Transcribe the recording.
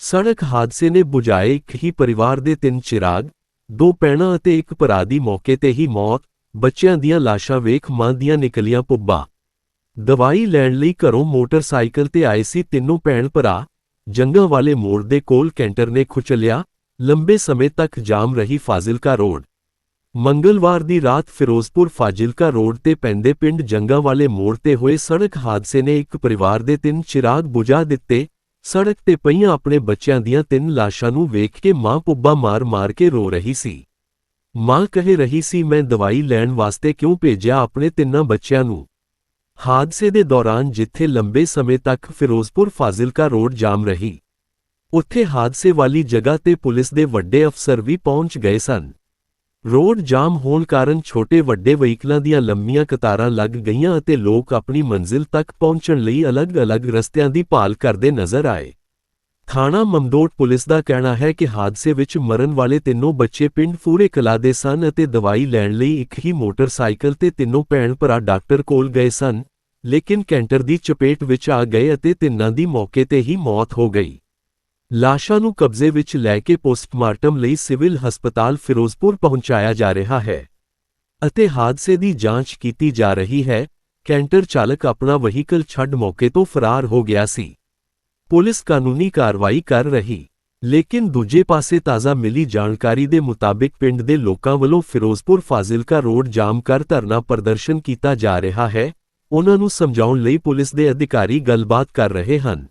ਸੜਕ ਹਾਦਸੇ ਨੇ ਬੁਝਾਏ ਇੱਕ ਹੀ ਪਰਿਵਾਰ ਦੇ ਤਿੰਨ ਚਿਰਾਗ, ਦੋ ਭੈਣਾਂ ਅਤੇ ਇੱਕ ਭਰਾ ਦੀ ਮੌਕੇ ਤੇ ਹੀ ਮੌਤ, ਬੱਚਿਆਂ ਦੀਆਂ ਲਾਸ਼ਾਂ ਵੇਖ ਮਾਂ ਦੀਆਂ ਨਿਕਲੀਆਂ ਪੁੱਬਾ। ਦਵਾਈ ਲੈਣ ਲਈ ਘਰੋਂ ਮੋਟਰਸਾਈਕਲ ਤੇ ਆਏ ਸੀ ਤਿੰਨੋਂ ਭੈਣ ਭਰਾ, ਜੰਗਾਂ ਵਾਲੇ ਮੋੜ ਦੇ ਕੋਲ ਕੈਂਟਰ ਨੇ ਖੁਚਲਿਆ, ਲੰਬੇ ਸਮੇਂ ਤੱਕ ਜਾਮ ਰਹੀ ਫਾਜ਼ਿਲਕਾ ਰੋਡ। ਮੰਗਲਵਾਰ ਦੀ ਰਾਤ ਫਿਰੋਜ਼ਪੁਰ ਫਾਜ਼ਿਲਕਾ ਰੋਡ ਤੇ ਪੈਂਦੇ ਪਿੰਡ ਜੰਗਾਂ ਵਾਲੇ ਮੋੜ ਤੇ ਹੋਏ ਸੜਕ ਹਾਦਸੇ ਨੇ ਇੱਕ ਪਰਿਵਾਰ ਦੇ ਤਿੰਨ ਚਿਰਾਗ ਬੁਝਾ ਦਿੱਤੇ। ਸੜਕ ਤੇ ਪਈਆਂ ਆਪਣੇ ਬੱਚਿਆਂ ਦੀਆਂ ਤਿੰਨ ਲਾਸ਼ਾਂ ਨੂੰ ਵੇਖ ਕੇ ਮਾਂ ਪੁੱਬਾ ਮਾਰ-ਮਾਰ ਕੇ ਰੋ ਰਹੀ ਸੀ। ਮਾਂ ਕਹਿ ਰਹੀ ਸੀ, ਮੈਂ ਦਵਾਈ ਲੈਣ ਵਾਸਤੇ ਕਿਉਂ ਭੇਜਿਆ ਆਪਣੇ ਤਿੰਨਾਂ ਬੱਚਿਆਂ ਨੂੰ? ਹਾਦਸੇ ਦੇ ਦੌਰਾਨ ਜਿੱਥੇ ਲੰਬੇ ਸਮੇਂ ਤੱਕ ਫਿਰੋਜ਼ਪੁਰ ਫਾਜ਼ਿਲਕਾ ਰੋਡ ਜਾਮ ਰਹੀ, ਉੱਥੇ ਹਾਦਸੇ ਵਾਲੀ ਜਗ੍ਹਾ ਤੇ ਪੁਲਿਸ ਦੇ ਵੱਡੇ ਅਫਸਰ ਵੀ ਪਹੁੰਚ ਗਏ ਸਨ। ਰੋਡ ਜਾਮ ਹੋਣ ਕਾਰਨ ਛੋਟੇ ਵੱਡੇ ਵਹੀਕਲਾਂ ਦੀਆਂ ਲੰਮੀਆਂ ਕਤਾਰਾਂ ਲੱਗ ਗਈਆਂ ਅਤੇ ਲੋਕ ਆਪਣੀ ਮੰਜ਼ਿਲ ਤੱਕ ਪਹੁੰਚਣ ਲਈ ਅਲੱਗ-ਅਲੱਗ ਰਸਤਿਆਂ ਦੀ ਭਾਲ ਕਰਦੇ ਨਜ਼ਰ ਆਏ। ਥਾਣਾ ਮਮਦੋਟ ਪੁਲਿਸ ਦਾ ਕਹਿਣਾ ਹੈ ਕਿ ਹਾਦਸੇ ਵਿੱਚ ਮਰਨ ਵਾਲੇ ਤਿੰਨੋਂ ਬੱਚੇ ਪਿੰਡ ਫੂਰੇ ਕਲਾ ਦੇ ਸਨ ਅਤੇ ਦਵਾਈ ਲੈਣ ਲਈ ਇੱਕ ਹੀ ਮੋਟਰਸਾਈਕਲ ਤੇ ਤਿੰਨੋਂ ਭੈਣ ਭਰਾ ਡਾਕਟਰ ਕੋਲ ਗਏ ਸਨ, ਲੇਕਿਨ ਕੈਂਟਰ ਦੀ ਚਪੇਟ ਵਿੱਚ ਆ ਗਏ ਅਤੇ ਤਿੰਨਾਂ ਦੀ ਮੌਕੇ ਤੇ ਹੀ ਮੌਤ ਹੋ ਗਈ। ਲਾਸ਼ਾਂ ਨੂੰ ਕਬਜ਼ੇ ਵਿੱਚ ਲੈ ਕੇ ਪੋਸਟਮਾਰਟਮ ਲਈ ਸਿਵਲ ਹਸਪਤਾਲ ਫਿਰੋਜ਼ਪੁਰ ਪਹੁੰਚਾਇਆ ਜਾ ਰਿਹਾ ਹੈ ਅਤੇ ਹਾਦਸੇ ਦੀ ਜਾਂਚ ਕੀਤੀ ਜਾ ਰਹੀ ਹੈ। ਕੈਂਟਰ ਚਾਲਕ ਆਪਣਾ ਵਹੀਕਲ ਛੱਡ ਮੌਕੇ ਤੋਂ ਫਰਾਰ ਹੋ ਗਿਆ ਸੀ। ਪੁਲਿਸ ਕਾਨੂੰਨੀ ਕਾਰਵਾਈ ਕਰ ਰਹੀ, ਲੇਕਿਨ ਦੂਜੇ ਪਾਸੇ ਤਾਜ਼ਾ ਮਿਲੀ ਜਾਣਕਾਰੀ ਦੇ ਮੁਤਾਬਿਕ ਪਿੰਡ ਦੇ ਲੋਕਾਂ ਵੱਲੋਂ ਫਿਰੋਜ਼ਪੁਰ ਫਾਜ਼ਿਲਕਾ ਰੋਡ ਜਾਮ ਕਰ ਧਰਨਾ ਪ੍ਰਦਰਸ਼ਨ ਕੀਤਾ ਜਾ ਰਿਹਾ ਹੈ। ਉਹਨਾਂ ਨੂੰ ਸਮਝਾਉਣ ਲਈ ਪੁਲਿਸ ਦੇ ਅਧਿਕਾਰੀ ਗੱਲਬਾਤ ਕਰ ਰਹੇ ਹਨ।